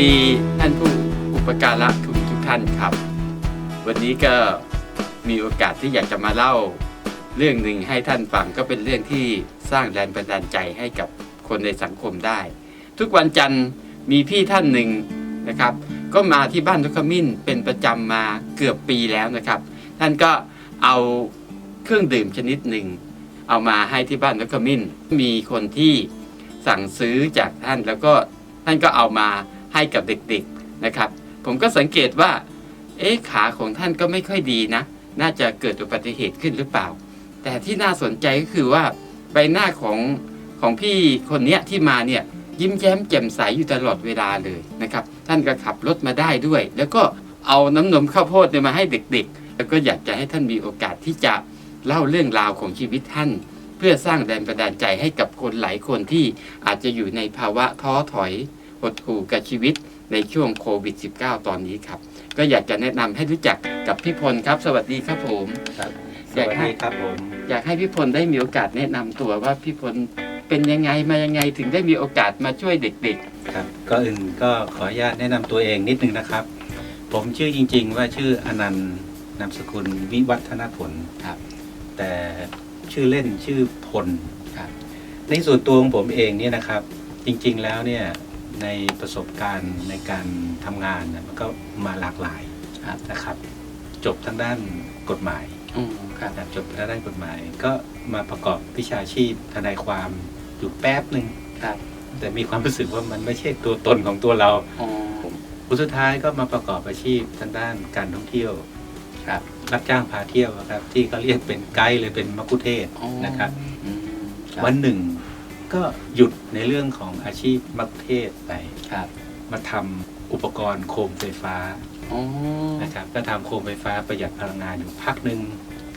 ดีท่านผู้อุปการะทุกทุกท่านครับ วันนี้ก็มีโอกาสที่อยากจะมาเล่า เรื่องหนึ่งให้ท่านฟังก็เป็นเรื่องที่สร้างแรงบันดาลใจให้กับคนในสังคมได้ ทุกวันจันทร์มีพี่ท่านหนึ่งนะครับ ก็มาที่บ้านทุกขมิ้นเป็นประจำมาเกือบปีแล้วนะครับ ท่านก็เอาเครื่องดื่มชนิดหนึ่ง เอามาให้ที่บ้านนกขมิ้น มีคนที่สั่งซื้อจากท่านแล้วก็ท่านก็เอามา ให้กับเด็กๆนะครับ ผมก็สังเกตว่า เอ๊ะขาของท่านก็ไม่ค่อยดีนะ น่าจะเกิดอุบัติเหตุขึ้นหรือเปล่า แต่ที่น่าสนใจก็คือว่าใบหน้าของของพี่คนเนี้ยที่มาเนี่ยยิ้มแย้มแจ่มใสอยู่ตลอดเวลาเลยนะครับ ท่านก็ขับรถมาได้ด้วย แล้วก็เอาน้ำนมข้าวโพดเนี่ยมาให้เด็กๆ แล้วก็อยากจะให้ท่านมีโอกาสที่จะเล่าเรื่องราวของชีวิตท่าน เพื่อสร้างแรงบันดาลใจให้กับคนหลายคนที่อาจจะอยู่ในภาวะท้อถอย หดหู่กับชีวิตในช่วงโควิด -19 ตอนนี้ครับ ก็อยากจะแนะนำให้รู้จักกับพี่พลครับ สวัสดีครับผม ครับสอยากวัสให้ดีครับผม อยากให้พี่พลได้มีโอกาสแนะนำตัวว่าพี่พลเป็นยังไงมายังไงถึงได้มีโอกาสมาช่วยเด็กครับก็อื่นก็ขออนุญาตแนะนำตัวเองนิดนึงนะครับ ผมชื่อจริง ๆ ว่าชื่ออนันต์นามสกุลวิวัฒนผลครับ แต่ชื่อเล่นชื่อพลครับ ในส่วนตัวของผมเองเนี่ยนะครับ จริงๆแล้วเนี่ย ในประสบการณ์ในการทำงานนะมันก็มาหลากหลายๆครับนะครับ จบทางด้านกฎหมายอืมครับ นะครับจบทางด้านกฎหมาย ก็มาประกอบวิชาชีพทนายความอยู่แป๊บหนึ่งครับ แต่มีความรู้สึกว่ามันไม่ใช่ตัวตนของตัวเราอ๋อผลสุดท้ายก็มาประกอบอาชีพทางด้านการท่องเที่ยว ครับรับจ้างพาเที่ยวครับ ที่เขาเรียกเป็นไกด์เลยเป็นมักคุเทศก์อ๋อนะครับ อืมครับวันหนึ่ง ก็หยุดในเรื่องของอาชีพมักคุเทศก์ไปครับ มาทำอุปกรณ์โคมไฟฟ้าอ๋อนะครับ ก็ทำโคมไฟฟ้าประหยัดพลังงานอยู่พักหนึ่ง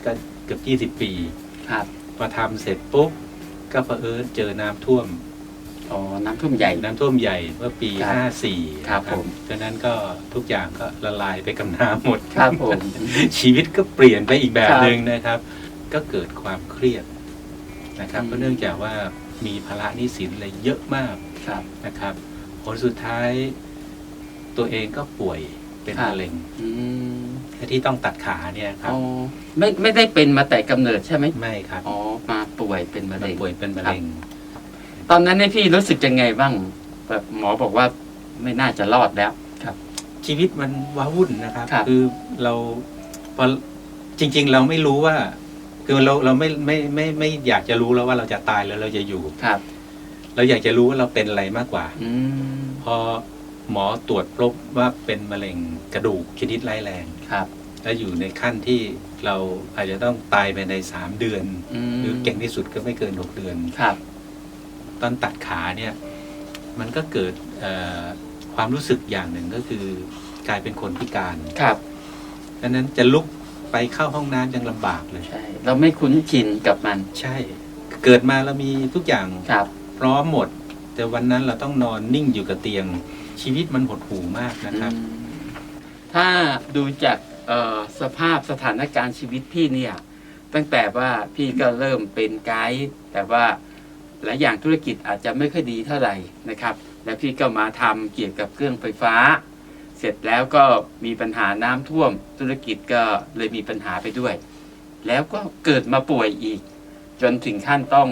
ก็เกือบ20 ปี ครับ พอทำเสร็จปุ๊บ ก็เผอิญเจอน้ำท่วม อ๋อ น้ำท่วมใหญ่ น้ำท่วมใหญ่เมื่อปี ครับ54ครับนะผม ดังนั้นก็ทุกอย่างก็ละลายไปกับน้ำหมด ครับผม ชีวิตก็เปลี่ยนไปอีกแบบครับหนึ่งนะครับ ก็เกิดความเครียดนะครับอืม ก็เนื่องจากว่า มีภาระหนี้สินอะไรเยอะมากครับ นะครับ ผลสุดท้ายตัวเองก็ป่วยเป็นครับมะเร็งอืมที่ต้องตัดขาเนี่ยครับ อ๋อไม่ไม่ได้เป็นมาแต่กำเนิดใช่ไหมไม่ครับอ๋อมาป่วยเป็นมะมันเร็งป่วยเป็นมะเร็ง ตอนนั้นเนี่ยพี่รู้สึกยังไงบ้างแบบหมอบอกว่าไม่น่าจะรอดแล้วครับชีวิตมันว้าวุ่นนะครับครับ อเราพอจริง ๆ เราไม่รู้ว่า คือเราเราไม่ไม่ไม่ไม่อยากจะรู้แล้วว่าเราจะตายแล้วเราจะอยู่ ครับเราอยากจะรู้ว่าเราเป็นอะไรมากกว่า อืมพอหมอตรวจพบว่าเป็นมะเร็งกระดูกชนิดร้ายแรง ครับ และอยู่ในขั้นที่เราอาจจะต้องตายภายในสามเดือน อืมหรือเก่งที่สุดก็ไม่เกินหกเดือน ครับ ตอนตัดขาเนี่ย มันก็เกิดเอ่อความรู้สึกอย่างหนึ่งก็คือกลายเป็นคนพิการครับ ดังนั้นจะลุก ไปเข้าห้องน้ำยังลำบากเลย ใช่ เราไม่คุ้นชินกับมันใช่ เกิดมาเรามีทุกอย่างครับ พร้อมหมด แต่วันนั้นเราต้องนอนนิ่งอยู่กับเตียง ชีวิตมันหดหู่มากนะครับ อืมถ้าดูจากเอ่อสภาพสถานการณ์ชีวิตพี่เนี่ย ตั้งแต่ว่าพี่ก็เริ่มเป็นไกด์แต่ว่าหลายอย่างธุรกิจอาจจะไม่ค่อยดีเท่าไหร่นะครับ แล้วพี่ก็มาทำเกี่ยวกับเครื่องไฟฟ้า เสร็จแล้วก็มีปัญหาน้ำท่วม ธุรกิจก็เลยมีปัญหาไปด้วย แล้วก็เกิดมาป่วยอีก จนถึงขั้นต้อง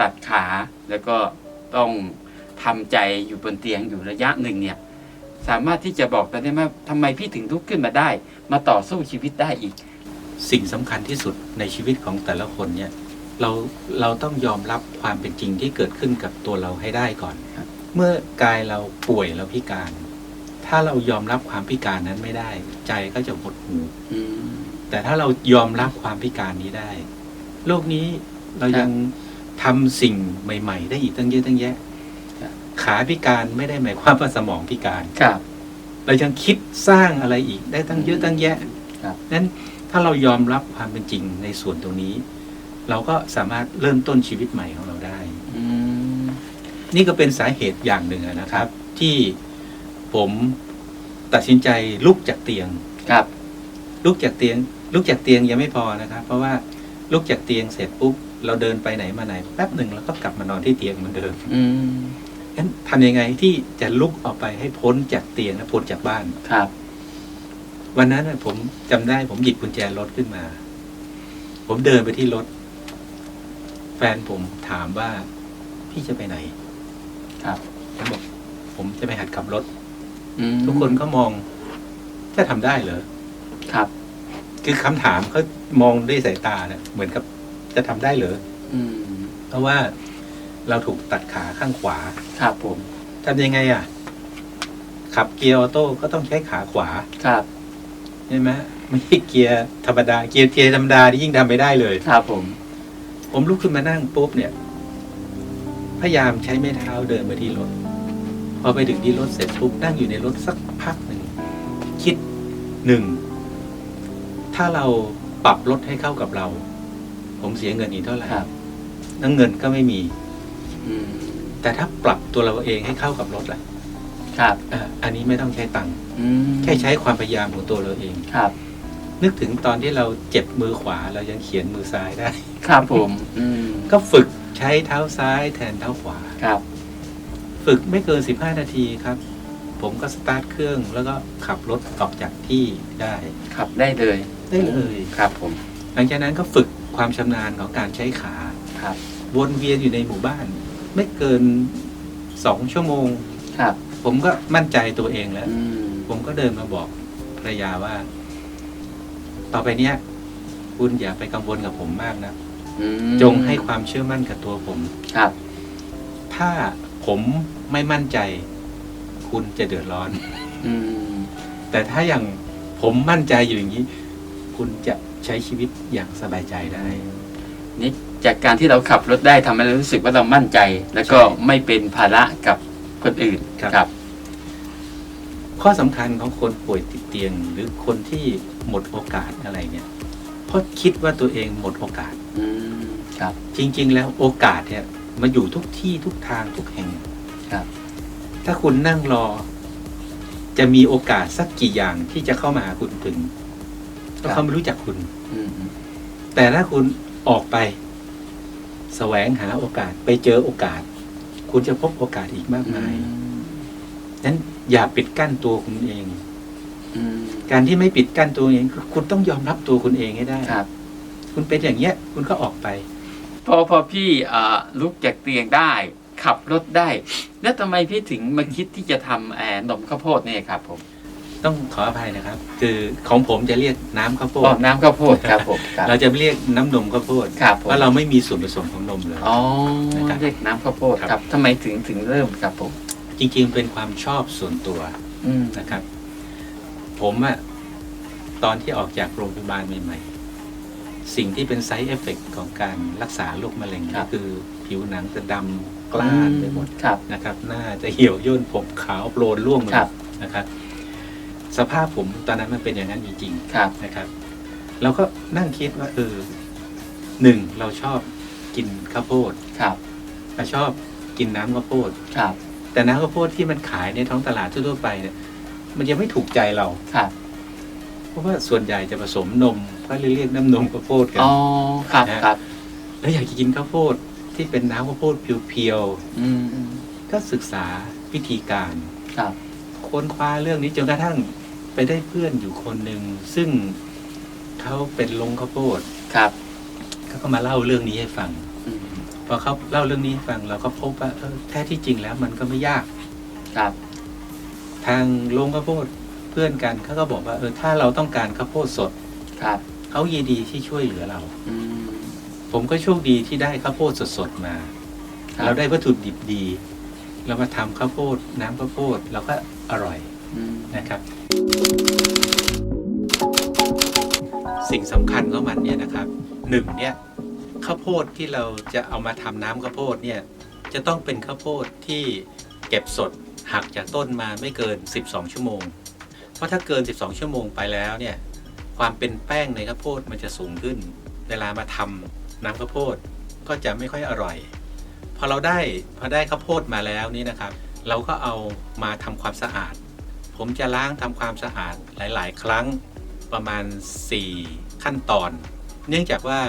ตัดขาแล้วก็ต้องทำใจอยู่บนเตียงอยู่ระยะหนึ่งเนี่ยสามารถที่จะบอกได้ไหมว่าทำไมพี่ถึงลุกขึ้นมาได้ มาต่อสู้ชีวิตได้อีก สิ่งสำคัญที่สุดในชีวิตของแต่ละคนเนี่ยเราเราต้องยอมรับความเป็นจริงที่เกิดขึ้นกับตัวเราให้ได้ก่อน เมื่อกายเราป่วยเราพิการ ถ้าเรายอมรับความพิการนั้นไม่ได้ ใจก็จะหดหู่อืมแต่ถ้าเรายอมรับความพิการนี้ได้ โลกนี้เราครับยังทำสิ่งใหม่ ๆ ได้อีกตั้งเยอะตั้งแยะครับขาพิการไม่ได้หมายความว่าสมองพิการครับ เรายังคิดสร้างอะไรอีกได้ตั้งเยอะตั้งแยะครับนั้นถ้าเรายอมรับความเป็นจริงในส่วนตรงนี้ เราก็สามารถเริ่มต้นชีวิตใหม่ของเราได้อืมนี่ก็เป็นสาเหตุอย่างหนึ่งอะนะครับ ที่ ผมตัดสินใจลุกจากเตียง ครับ ลุกจากเตียง ลุกจากเตียงยังไม่พอนะครับ เพราะว่าลุกจากเตียงเสร็จปุ๊บเราเดินไปไหนมาไหนแป๊บหนึ่งแล้วก็กลับมานอนที่เตียงเหมือนเดิมอืมแค่งั้นทำยังไงที่จะลุกออกไปให้พ้นจากเตียงและพ้นจากบ้าน ครับ วันนั้นน่ะผมจำได้ผมหยิบกุญแจรถขึ้นมา ผมเดินไปที่รถ แฟนผมถามว่าพี่จะไปไหนครับ ผมบอกผมจะไปหัดขับรถ อืมทุกคนก็มอง จะทำได้เหรอ ครับ คือคำถามเขามองด้วยสายตาเนี่ยเหมือนกับจะทำได้เหรอ อืม เพราะว่าเราถูกตัดขาข้างขวาครับผม ทำยังไงอะ ขับเกียร์ออโต้ก็ต้องใช้ขาขวาครับ ใช่ไหมไม่ใช่เกียร์ธรรมดา เกียร์เกียร์ธรรมดาที่ยิ่งทำไม่ได้เลย ครับผม ผมลุกขึ้นมานั่งปุ๊บเนี่ย พยายามใช้ไม้เท้าเดินไปที่รถ พอไปถึงที่รถเสร็จปุ๊บนั่งอยู่ในรถสักพักหนึ่งคิดหนึ่งถ้าเราปรับรถให้เข้ากับเรา ผมเสียเงินอีกเท่าไหร่ครับ นั่งเงินก็ไม่มี อืมแต่ถ้าปรับตัวเราเองให้เข้ากับรถล่ะครับอะอันนี้ไม่ต้องใช้ตังค์อืมแค่ใช้ความพยายามของตัวเราเอง ครับ นึกถึงตอนที่เราเจ็บมือขวาเรายังเขียนมือซ้ายได้ ครับผม อืมก็ฝึกใช้เท้าซ้ายแทนเท้าขวา ครับ ฝึกไม่เกิน 15 นาทีครับ ผมก็สตาร์ทเครื่องแล้วก็ขับรถออกจากที่ได้ขับได้เลยได้เลยครับผม หลังจากนั้นก็ฝึกความชำนาญของการใช้ขาครับ วนเวียนอยู่ในหมู่บ้าน ไม่เกินสองชั่วโมง ครับผมก็มั่นใจตัวเองแล้ว อืมผมก็เดินมาบอกภรรยาว่า ต่อไปเนี้ย คุณอย่าไปกังวลกับผมมากนะ อืมจงให้ความเชื่อมั่นกับตัวผม ครับ ถ้า ผมไม่มั่นใจ คุณจะเดือดร้อน อืม แต่ถ้าอย่างผมมั่นใจอยู่อย่างนี้ คุณจะใช้ชีวิตอย่างสบายใจได้ นี่จากการที่เราขับรถได้ทำให้เรารู้สึกว่าเรามั่นใจ แล้วก็ใช่ไม่เป็นภาระกับคนอื่นครับครับข้อสำคัญของคนป่วยติดเตียง หรือคนที่หมดโอกาสอะไรเนี่ยเพราะคิดว่าตัวเองหมดโอกาส อืมครับ จริง ๆ แล้วโอกาสเนี่ย มาอยู่ทุกที่ทุกทางทุกแห่งครับ ถ้าคุณนั่งรอ จะมีโอกาสสักกี่อย่างที่จะเข้ามาหาคุณถึงเพราะเขาไม่รู้จักคุณอืมแต่ถ้าคุณออกไปแสวงหาโอกาสไปเจอโอกาส คุณจะพบโอกาสอีกมากมายนั้นอย่าปิดกั้นตัวคุณเองอืมการที่ไม่ปิดกั้นตัวเองคือคุณต้องยอมรับตัวคุณเองให้ได้ครับ คุณเป็นอย่างเงี้ย คุณก็ออกไป พอพอพี่อ่าลุกจากเตียงได้ ขับรถได้ แล้วทำไมพี่ถึงมาคิดที่จะทำแอนนมข้าวโพดเนี่ยครับผม ต้องขออภัยนะครับ คือของผมจะเรียกน้ำข้าวโพอ๋อดน้ำข้าวโพดครับผมครับเราจะไม่เรียกน้ำนมข้าวโพดครับผมเพราะเราไม่มีส่วนผสมของนมเลยอ๋อนะครับเรียกน้ำข้าวโพดครับครับทำไมถึงถึงเริ่มครับผม จริงๆเป็นความชอบส่วนตัวอืมนะครับ ผมอะตอนที่ออกจากโรงพยาบาลใหม่ๆ สิ่งที่เป็นไซ d ์เอฟเฟกของการรักษาโรคมะเร็งก็คือผิวหนังจะดำกล้านไปหมด ครับ นะครับหน้าจะเหี่ยวย่นผมขาวโปลนร่วงหมดครับ นะครับ สภาพผมตอนนั้นมันเป็นอย่างนั้นจริงครับ ๆนะครับ เราก็นั่งคิดว่าเออหนึ่งเราชอบกินข้าวโพดครับ เราชอบกินน้ำข้าวโพด ครับ แต่น้ำข้าวโพดที่มันขายในท้องตลาดทั่วๆไปเนี่ยมันยังไม่ถูกใจเรา ครับ เพราะว่าส่วนใหญ่จะผสมนม ก็เลยเรียกน้ำนมข้าวโพดกันอ๋อครับนะครับ แล้วอยากจะกินข้าวโพดที่เป็นน้ำข้าวโพดเพียวอืมอืมๆก็ศึกษาวิธีการครับค้นคว้าเรื่องนี้จนกระทั่งไปได้เพื่อนอยู่คนหนึ่งซึ่งเขาเป็นลงข้าวโพดครับเขาก็มาเล่าเรื่องนี้ให้ฟังอืมพอเขาเล่าเรื่องนี้ให้ฟังเราก็พบว่าเออแท้ที่จริงแล้วมันก็ไม่ยากครับ ทางลงข้าวโพดเพื่อนกันเขาก็บอกว่าเออถ้าเราต้องการข้าวโพดสดครับ เขายินดีที่ช่วยเหลือเรา อืม ผมก็โชคดีที่ได้ข้าวโพดสดๆมา ครับ เราได้วัตถุดิบดี เรามาทำข้าวโพดน้ำข้าวโพดเราก็อร่อยอืมนะครับ สิ่งสำคัญของมันเนี่ยนะครับหนึ่งเนี่ยข้าวโพดที่เราจะเอามาทำน้ำข้าวโพดเนี่ยจะต้องเป็นข้าวโพดที่เก็บสดหักจากต้นมาไม่เกิน 12 ชั่วโมง เพราะถ้าเกิน 12 ชั่วโมงไปแล้วเนี่ย ความเป็นแป้งในข้าวโพดมันจะสูงขึ้น เวลามาทำน้ำข้าวโพดก็จะไม่ค่อยอร่อย พอเราได้พอได้ข้าวโพดมาแล้วนี่นะครับ เราก็เอามาทำความสะอาด ผมจะล้างทำความสะอาดหลาย ๆ ครั้งประมาณ 4 ขั้นตอน เนื่องจากว่า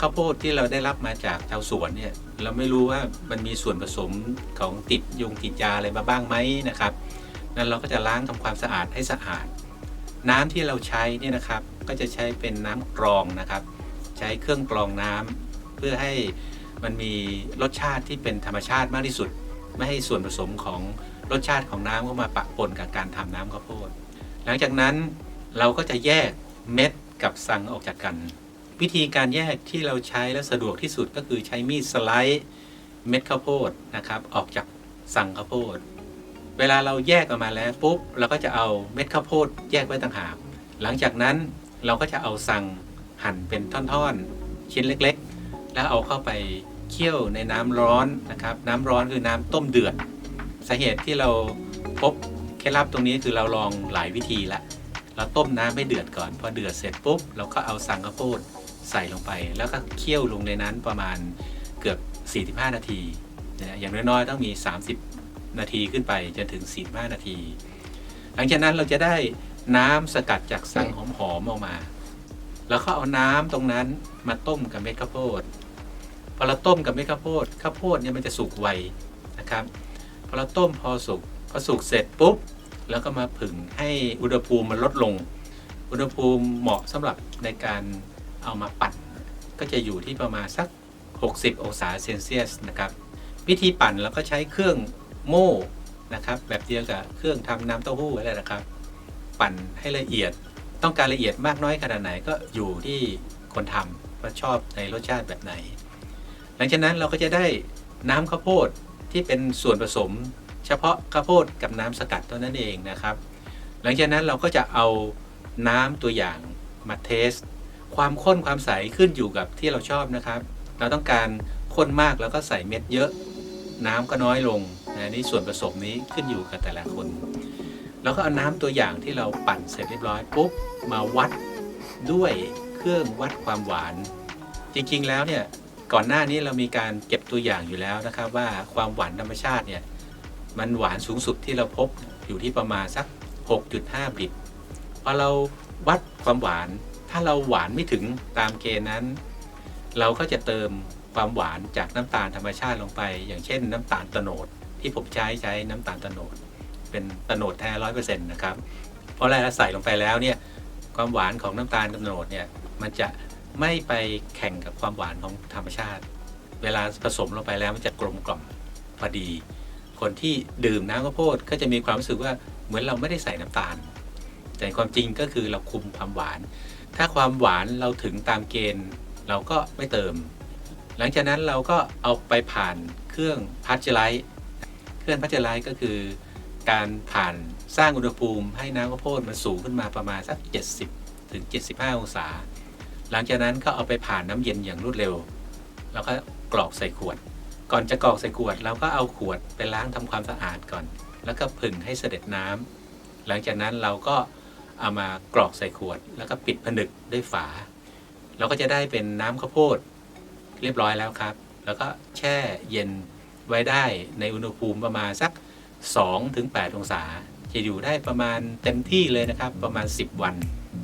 ข้าวโพดที่เราได้รับมาจากชาวสวนเนี่ยเราไม่รู้ว่ามันมีส่วนผสมของติดยุงติดยาอะไรมาบ้างไหมนะครับ นั้นเราก็จะล้างทำความสะอาดให้สะอาด น้ำที่เราใช้เนี่ยนะครับก็จะใช้เป็นน้ำกรองนะครับ ใช้เครื่องกรองน้ำเพื่อให้มันมีรสชาติที่เป็นธรรมชาติมากที่สุด ไม่ให้ส่วนผสมของรสชาติของน้ำเข้ามาปะปนกับการทำน้ำข้าวโพดหลังจากนั้นเราก็จะแยกเม็ดกับสังออกจากกัน วิธีการแยกที่เราใช้และสะดวกที่สุดก็คือใช้มีดสไลด์เม็ดข้าวโพดนะครับออกจากสังข้าวโพด เวลาเราแยกออกมาแล้วปุ๊บเราก็จะเอาเม็ดข้าวโพดแยกไว้ต่างหาก หลังจากนั้นเราก็จะเอาสังหั่นเป็นท่อนๆ ชิ้นเล็กๆ แล้วเอาเข้าไปเคี่ยวในน้ำร้อนนะครับ น้ำร้อนคือน้ำต้มเดือดสาเหตุที่เราพบเคล็ดลับตรงนี้คือเราลองหลายวิธีละเราต้มน้ำให้เดือดก่อนพอเดือดเสร็จปุ๊บเราก็เอาสังข้าวโพดใส่ลงไป แล้วก็เคี่ยวลงในนั้นประมาณเกือบ 45 นาที อย่างน้อยๆต้องมี 30 นาทีขึ้นไปจนถึง 45 นาที หลังจากนั้นเราจะได้น้ำสกัดจากสังหอมๆออกมา แล้วก็เอาน้ำตรงนั้นมาต้มกับเม็ดข้าวโพดพอเราต้มกับเม็ดข้าวโพดข้าวโพดเนี่ยมันจะสุกไวนะครับพอเราต้มพอสุกพอสุกเสร็จปุ๊บแล้วก็มาผึ่งให้อุณหภูมิมันลดลง อุณหภูมิเหมาะสำหรับในการเอามาปั่น ก็จะอยู่ที่ประมาณสัก 60 องศาเซนเซียสนะครับ วิธีปั่นเราก็ใช้เครื่อง โม่นะครับ แบบเดียวกับเครื่องทำน้ำเต้าหู้อะไรนะครับ ปั่นให้ละเอียด ต้องการละเอียดมากน้อยขนาดไหนก็อยู่ที่คนทำว่าชอบในรสชาติแบบไหน หลังจากนั้นเราก็จะได้น้ำข้าวโพดที่เป็นส่วนผสม เฉพาะข้าวโพดกับน้ำสกัดเท่านั้นเองนะครับ หลังจากนั้นเราก็จะเอาน้ำตัวอย่างมาเทส ความข้นความใสขึ้นอยู่กับที่เราชอบนะครับ เราต้องการข้นมากแล้วก็ใส่เม็ดเยอะ น้ำก็น้อยลงนะนี่ส่วนผสมนี้ขึ้นอยู่กับแต่ละคน แล้วก็เอาน้ำตัวอย่างที่เราปั่นเสร็จเรียบร้อยปุ๊บมาวัดด้วยเครื่องวัดความหวาน จริงๆแล้วเนี่ยก่อนหน้านี้เรามีการเก็บตัวอย่างอยู่แล้วนะครับว่าความหวานธรรมชาติเนี่ยมันหวานสูงสุดที่เราพบอยู่ที่ประมาณสัก 6.5 บิตพอเราวัดความหวานถ้าเราหวานไม่ถึงตามเกณฑ์นั้น เราก็จะเติม ความหวานจากน้ำตาลธรรมชาติลงไป อย่างเช่น น้ำตาลตโนดที่ผมใช้ใช้น้ำตาลตโนดเป็นตโนดแท้ร้อยเปอร์เซ็นต์นะครับเพราะอะไรเราใส่ลงไปแล้วเนี่ยความหวานของน้ำตาลตโนดเนี่ยมันจะไม่ไปแข่งกับความหวานของธรรมชาติ เวลาผสมลงไปแล้วมันจะกลมกล่อมพอดี คนที่ดื่มน้ำข้าวโพดก็จะมีความรู้สึกว่าเหมือนเราไม่ได้ใส่น้ำตาล แต่ความจริงก็คือเราคุมความหวาน ถ้าความหวานเราถึงตามเกณฑ์ เราก็ไม่เติม หลังจากนั้นเราก็เอาไปผ่านเครื่องพัชไลท์เครื่องพัชไลท์ก็คือ การผ่านสร้างอุณหภูมิให้น้ำข้าวโพดมันสูงขึ้นมาประมาณสัก 70 ถึง 75 องศา หลังจากนั้นก็เอาไปผ่านน้ำเย็นอย่างรวดเร็ว แล้วก็กรอกใส่ขวด ก่อนจะกรอกใส่ขวดเราก็เอาขวดไปล้างทำความสะอาดก่อน แล้วก็ผึ่งให้เสด็จน้ำหลังจากนั้นเราก็เอามากรอกใส่ขวด แล้วก็ปิดผนึกด้วยฝา เราก็จะได้เป็นน้ำข้าวโพด เรียบร้อยแล้วครับ แล้วก็แช่เย็นไว้ได้ในอุณหภูมิประมาณสัก 2-8ถึงองศา จะอยู่ได้ประมาณเต็มที่เลยนะครับ ประมาณ 10 วัน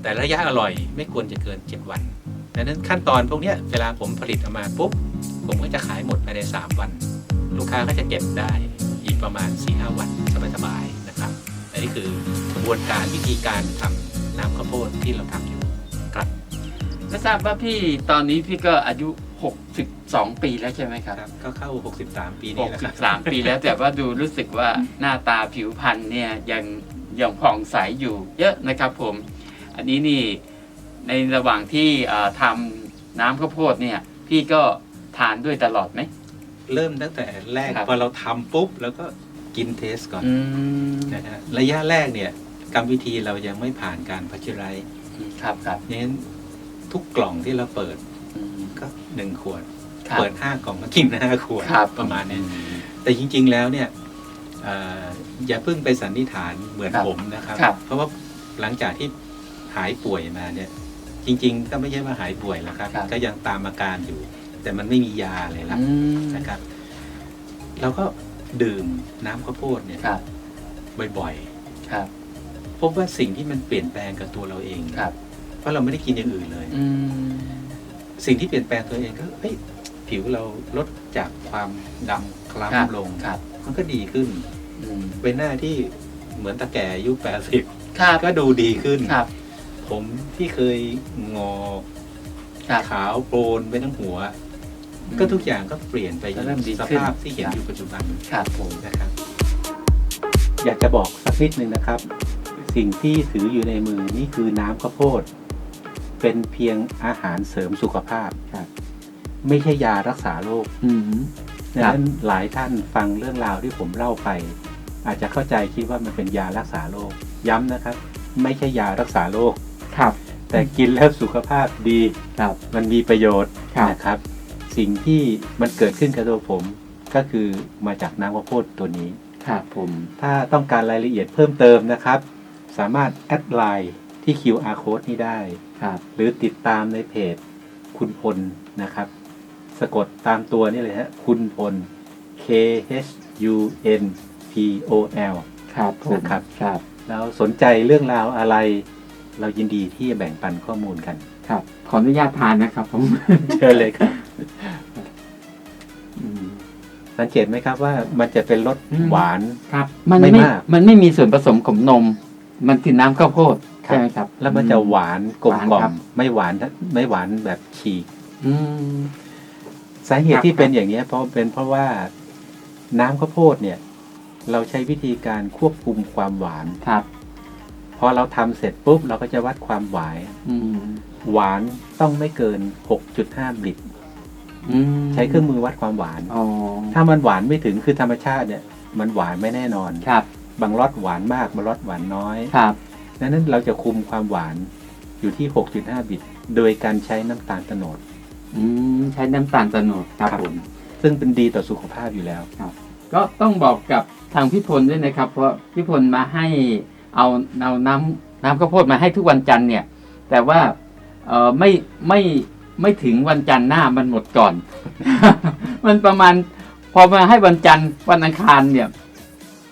แต่ระยะอร่อยไม่ควรจะเกิน 7 วันดังนั้นขั้นตอนพวกนี้เวลาผมผลิตออกมาปุ๊บ ผมก็จะขายหมดภายใน 3 วัน ลูกค้าก็จะเก็บได้อีกประมาณ 4-5 วันสบายๆนะครับอันนี้คือกระบวนการวิธีการทำน้ำข้าวโพดที่เราทำอยู่ครับก็ทราบว่าพี่ตอนนี้พี่ก็อายุ 62 ปีแล้วใช่ไหมครับครับก็เข้า 63 ปีนี้แล้วครับ63 ปีแล้วแต่ว่าดูรู้สึกว่าหน้าตาผิวพรรณเนี่ยยังยังผ่องใสอยู่เยอะนะครับผม อันนี้นี่ในระหว่างที่เอ่อทำน้ำข้าวโพดเนี่ยพี่ก็ทานด้วยตลอดไหม เริ่มตั้งแต่แรกครับพอเราทำปุ๊บแล้วก็กินเทสก่อนอืมนะฮะระยะแรกเนี่ยกรรมวิธีเรายังไม่ผ่านการพัชไรครับครับนั้นทุกกล่องที่เราเปิดอืมก็ หนึ่งขวด ครับเปิดห้ากล่องก็กินห้าขวดครับ ประมาณเนี้ยแต่จริง ๆ แล้วเนี่ยเอ่ออย่าเพิ่งไปสันนิษฐานเหมือนครับผมนะครับ ครับ เพราะว่าหลังจากที่หายป่วยมาเนี่ย จริง ๆ ก็ไม่ใช่ว่าหายป่วยแล้วครับ ครับ ก็ยังตามอาการอยู่ แต่มันไม่มียาอะไรแล้วอืมนะครับเราก็ดื่มน้ำข้าวโพดเนี่ยครับบ่อยครับๆพบว่าสิ่งที่มันเปลี่ยนแปลงกับตัวเราเอง ครับเพราะเราไม่ได้กินอย่างอื่นเลย อืม สิ่งที่เปลี่ยนแปลงตัวเองก็เฮ้ยผิวเราลดจากความดำคครับ ล้ำลง ครับมันก็ดีขึ้น อืมเป็นหน้าที่เหมือนตะแก่อายุแปดสิบครับก็ดูดีขึ้น ครับ ผมที่เคยงอครับขาวโปรนไปทั้งหัว ก็ทุกอย่างก็เปลี่ยนไปก็เริ่มดีสขึ้นภาพที่เห็นอยู่ปัจจุบันครับผม นะครับ อยากจะบอกสักนิดหนึ่งนะครับ สิ่งที่ถืออยู่ในมือนี่คือน้ำข้าวโพด เป็นเพียงอาหารเสริมสุขภาพ ครับ ไม่ใช่ยารักษาโรคอืม ดังครับ นั้นหลายท่านฟังเรื่องราวที่ผมเล่าไป อาจจะเข้าใจคิดว่ามันเป็นยารักษาโรคย้ำนะครับ ไม่ใช่ยารักษาโรคครับแต่กินแล้วสุขภาพดี ครับ มันมีประโยชน์ครับ นะครับ สิ่งที่มันเกิดขึ้นกับตัวผมก็คือมาจากน้ำข้าวโพดตัวนี้ ครับผม ถ้าต้องการรายละเอียดเพิ่มเติมนะครับ สามารถแอดไลน์ที่ QR code นี้ได้ ครับหรือติดตามในเพจคุณพลนะครับ สะกดตามตัวนี่เลยฮะคุณพล K H U N P O L ครับผมนะครับครับแล้วสนใจเรื่องราวอะไร เรายินดีที่จะแบ่งปันข้อมูลกันครับ ขออนุญาตทานนะครับผมเชิญเลยครับอืมสังเกตไหมครับว่ามันจะเป็นรสอืมหวานครับ มันไม่ไม่มากมันไม่มีส่วนผสมของนม มันคือน้ำข้าวโพดครับ ใช่ไหมครับ แล้วมันจะหวานกลมหวานกล่อครัมบไม่หวานไม่หวานแบบฉีกอืมสาเหตุครับที่เป็นอย่างนี้ยเพราะเป็นเพราะว่าน้ำข้าวโพดเนี่ย เราใช้วิธีการควบคุมความหวานครับพอเราทำเสร็จปุ๊บเราก็จะวัดความหวานอืมหวานต้องไม่เกิน 6.5บิตอืมใช้เครื่องมือวัดความหวานอ๋อถ้ามันหวานไม่ถึงคือธรรมชาติเนี่ย มันหวานไม่แน่นอนครับ บางรสหวานมากบางรสหวานน้อยครับ ดังนั้นเราจะคุมความหวานอยู่ที่ 6.5 บิต โดยการใช้น้ำตาลโตนด อืมใช้น้ำตาลโตโนดครับครับ ผม ซึ่งเป็นดีต่อสุขภาพอยู่แล้ว ก็ต้องบอกกับทางพี่พลด้วยนะครับ เพราะพี่พลมาให้เอาเอาน้ำน้ำข้าวโพดมาให้ทุกวันจันทร์เนี่ย แต่ว่าเออไม่ไม่ไม่ถึงวันจันทร์หน้ามันหมดก่อน มันประมาณพอมาให้วันจันทร์วันอังคารเนี่ย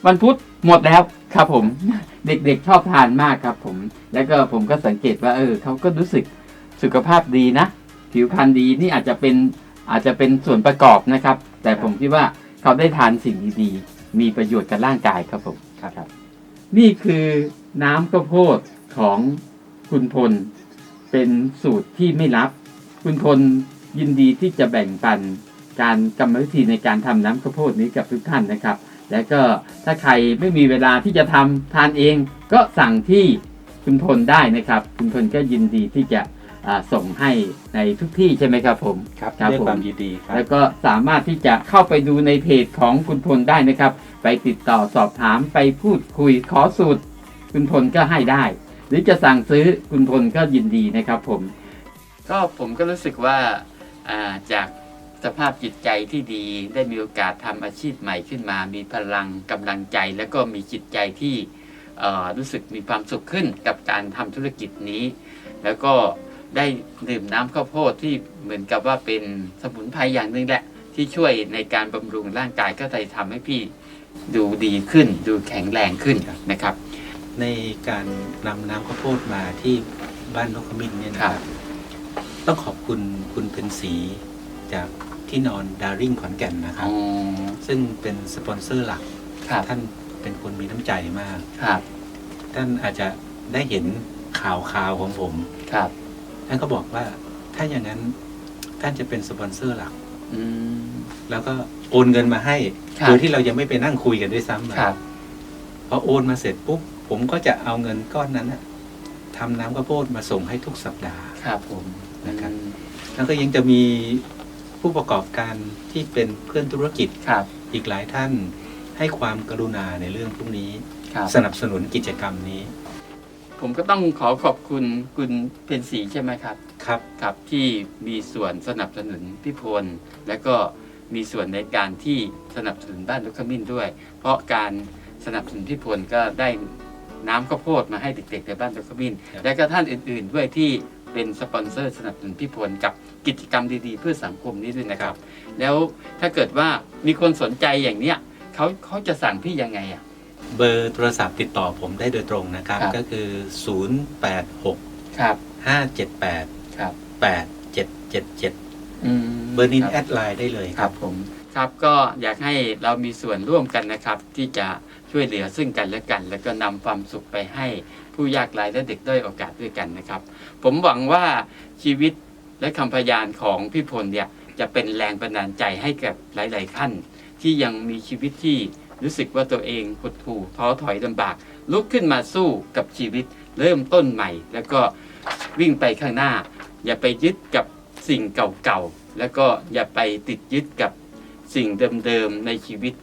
วันพุธหมดแล้ว ครับผมเด็กๆชอบทานมากครับผม แล้วก็ผมก็สังเกตว่าเออเขาก็รู้สึกสุขภาพดีนะ ผิวพรรณดีนี่อาจจะเป็นอาจจะเป็นส่วนประกอบนะครับ แต่ผมคิดว่าเขาได้ทานสิ่งดีๆ มีประโยชน์กับร่างกายครับผมครับนี่คือน้ำข้าวโพดของคุณพล เป็นสูตรที่ไม่ลับ คุณพลยินดีที่จะแบ่งปันการกรรมวิธีในการทำน้ำข้าวโพดนี้กับทุกท่านนะครับ และก็ถ้าใครไม่มีเวลาที่จะทำทานเอง ก็สั่งที่คุณพลได้นะครับคุณพลก็ยินดีที่จะอ่าส่งให้ในทุกที่ใช่ไหมครับผมครับครับด้วยผมความยินดีครับแล้วก็สามารถที่จะเข้าไปดูในเพจของคุณพลได้นะครับ ไปติดต่อสอบถามไปพูดคุยขอสูตร คุณพลก็ให้ได้ หรือจะสั่งซื้อคุณพลก็ยินดีนะครับผม ก็ผมก็รู้สึกว่าอ่าจาก สภาพจิตใจที่ดีได้มีโอกาสทำอาชีพใหม่ขึ้นมา มีพลังกำลังใจ แล้วก็มีจิตใจที่รู้สึกมีความสุขขึ้นกับการทำธุรกิจนี้ แล้วก็ได้ดื่มน้ำข้าวโพดที่เหมือนกับว่าเป็นสมุนไพรอย่างหนึ่งแหละ ที่ช่วยในการบำรุงร่างกายก็เลยทำให้พี่ดูดีขึ้น ดูแข็งแรงขึ้นนะครับ ในการนำน้ำข้าวโพดมาที่บ้านนกขมิ้นเนี่ยนะครับ ต้องขอบคุณคุณเพ็ญศรีจาก ที่นอนดาริ่งขอนแก่นนะครับ ซึ่งเป็นสปอนเซอร์หลักครับท่านเป็นคนมีน้ำใจมากครับ ท่านอาจจะได้เห็นข่าวข่าวของผมครับ ท่านก็บอกว่าถ้าอย่างนั้นท่านจะเป็นสปอนเซอร์หลักอืมแล้วก็โอนเงินมาให้ครับโดยที่เรายังไม่ไปนั่งคุยกันด้วยซ้ำอะครับพอโอนมาเสร็จปุ๊บผมก็จะเอาเงินก้อนนั้นนะทำน้ำข้าวโพดมาส่งให้ทุกสัปดาห์ ครับผมนะครับแล้วก็ยังจะมี ผู้ประกอบการที่เป็นเพื่อนธุรกิจครับอีกหลายท่านให้ความกรุณาในเรื่องพวกนี้ ครับ สนับสนุนกิจกรรมนี้ผมก็ต้องขอขอบคุณคุณเพนสีใช่ไหมครับ ครับ ครับที่มีส่วนสนับสนุนพี่พล และก็มีส่วนในการที่สนับสนุนบ้านลูกขมิ้นด้วย เพราะการสนับสนุนพี่พลก็ได้น้ำข้าวโพดมาให้เด็กๆในบ้านลูกขมิ้น ครับ และก็ท่านอื่นๆด้วยที่เป็นสปอนเซอร์สนับสนุนพี่พลกับ กิจกรรมดีๆ เพื่อสังคมนี้ด้วยนะครับ แล้วถ้าเกิดว่ามีคนสนใจอย่างเนี้ยเขาเขาจะสั่งพี่ยังไงอะเบอร์โทรศัพท์ติดต่อผมได้โดยตรงนะครับ ครับ ก็คือ 086 ครับ578 ครับ8777 0877อืม เบอร์นินคแอดไลน์ได้เลยคครัรับบผมครับก็อยากให้เรามีส่วนร่วมกันนะครับ ที่จะช่วยเหลือซึ่งกันและกัน แล้วก็นำความสุขไปให้ผู้ยากไร้และเด็กด้อยโอกาสด้วยกันนะครับ ผมหวังว่าชีวิต และคำพยานของพี่พลเนี่ยจะเป็นแรงบันดาลใจให้กับหลาย ๆ ท่านที่ยังมีชีวิตที่รู้สึกว่าตัวเองหดหู่ท้อถอยลำบาก ลุกขึ้นมาสู้กับชีวิตเริ่มต้นใหม่ แล้วก็วิ่งไปข้างหน้า อย่าไปยึดกับสิ่งเก่าๆแล้วก็อย่าไปติดยึดกับสิ่งเดิมๆในชีวิต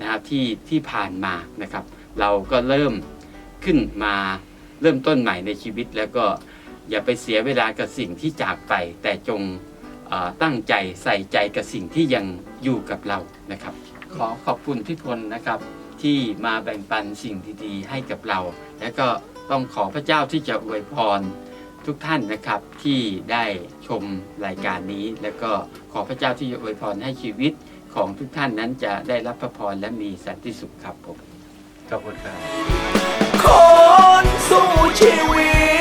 นะครับที่ที่ผ่านมานะครับ เราก็เริ่มขึ้นมาเริ่มต้นใหม่ในชีวิตแล้วก็ อย่าไปเสียเวลากับสิ่งที่จากไป แต่จงตั้งใจใส่ใจกับสิ่งที่ยังอยู่กับเรานะครับ ขอขอบคุณพี่พลนะครับ ที่มาแบ่งปันสิ่งดีๆ ให้กับเรา และก็ต้องขอพระเจ้าที่จะอวยพรทุกท่านนะครับที่ได้ชมรายการนี้ และก็ขอพระเจ้าที่จะอวยพรให้ชีวิตของทุกท่านนั้นจะได้รับพระพรและมีสันติสุขครับผมขอบคุณครับคนสู้ชีวิต